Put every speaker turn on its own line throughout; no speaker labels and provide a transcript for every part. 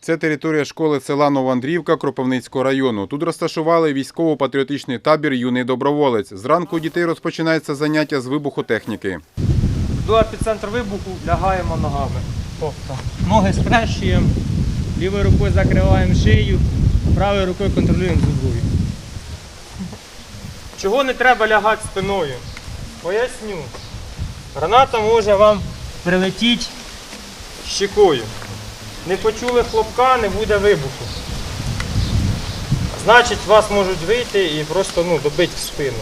Це територія школи села Новоандріївка Кропивницького району. Тут розташували військово-патріотичний табір Юний доброволець. Зранку дітей розпочинається заняття з вибухотехніки.
До епіцентру вибуху лягаємо ногами. Тобто ноги сплещуємо, лівою рукою закриваємо шию, правою рукою контролюємо зубою. Чого не треба лягати спиною? Поясню. Граната може вам прилетіти щекою. Не почули хлопка, не буде вибуху. Значить, вас можуть вийти і просто ну, добити в спину.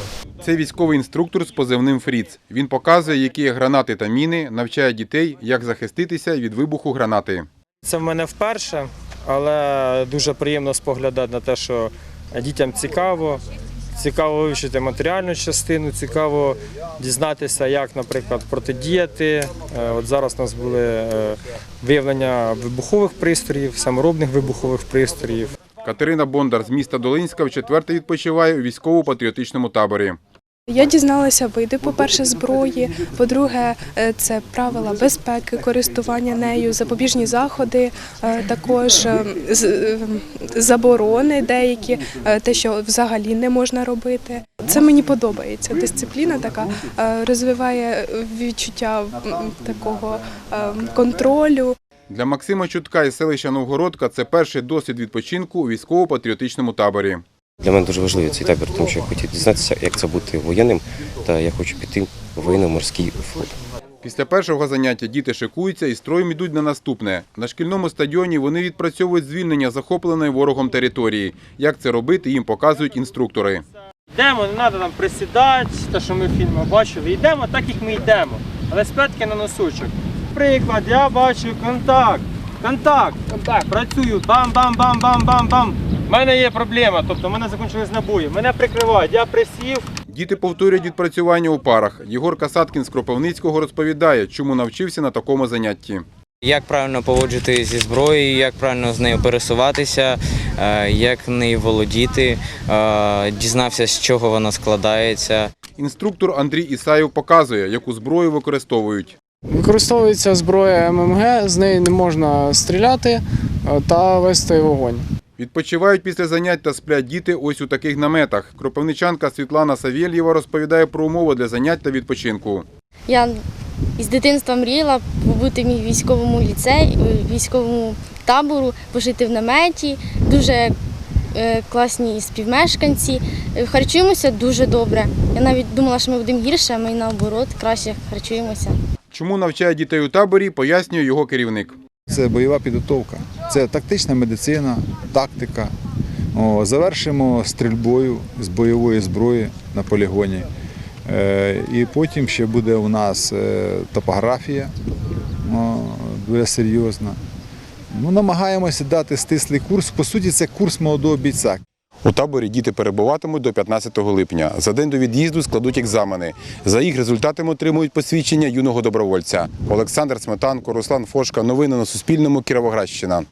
Це військовий інструктор з позивним Фріц. Він показує, які є гранати та міни, навчає дітей, як захиститися від вибуху гранати.
Це в мене вперше, але дуже приємно споглядати на те, що дітям цікаво. Цікаво вивчити матеріальну частину, цікаво дізнатися, як, наприклад, протидіяти. Е, От зараз у нас були е, виявлення вибухових пристроїв, саморобних вибухових пристроїв.
Катерина Бондар з міста Долинська вчетверте відпочиває у військово-патріотичному таборі.
Я дізналася види, по-перше, зброї, по-друге, е, це правила безпеки, користування нею, запобіжні заходи, е, також е, заборони деякі, те, що взагалі не можна робити. Це мені подобається. Дисципліна така розвиває відчуття такого контролю.
Для Максима Чутка із селища Новгородка це перший досвід відпочинку у військово-патріотичному таборі.
Для мене дуже важливий цей табір, тому що я хотів дізнатися, як це бути воєнним, та я хочу піти в воєнно-морський флот.
Після першого заняття діти шикуються і строєм ідуть на наступне. На шкільному стадіоні вони відпрацьовують звільнення захопленої ворогом території. Як це робити, їм показують інструктори.
Йдемо, не треба там присідати, те, що ми в фільмах бачили. Йдемо так, як ми йдемо, але з на носочок. Приклад, я бачу контакт. Контакт. Контакт. Працюю. Бам-бам-бам-бам-бам-бам. У мене є проблема, тобто в мене закінчились набої. Мене прикривають, я присів.
Діти повторюють відпрацювання у парах. Єгор Касаткін з Кропивницького розповідає, чому навчився на такому занятті.
Як правильно поводжити зі зброєю, як правильно з нею пересуватися, е, як нею володіти, е, дізнався, з чого вона складається.
Інструктор Андрій Ісаєв показує, яку зброю використовують.
Використовується зброя ММГ, з неї не можна стріляти е, та вести вогонь.
Відпочивають після занять та сплять діти ось у таких наметах. Кропивничанка Світлана Савєльєва розповідає про умови для занять та відпочинку.
Я із дитинства мріяла побути в військовому ліцеї, військовому табору, пожити в наметі. Дуже е, класні співмешканці. Е, Харчуємося дуже добре. Я навіть думала, що ми будемо гірше, а ми наоборот краще харчуємося.
Чому навчає дітей у таборі, пояснює його керівник.
Це бойова підготовка, це тактична медицина, тактика. О, завершимо стрільбою з бойової зброї на полігоні. Е, і потім ще буде у нас е, топографія о, дуже серйозна. Ну, намагаємося дати стислий курс. По суті, це курс молодого бійця.
У таборі діти перебуватимуть до 15 липня. За день до від'їзду складуть екзамени. За їх результатами отримують посвідчення юного добровольця. Олександр Сметанко, Руслан Фошка. Новини на Суспільному. Кіровоградщина.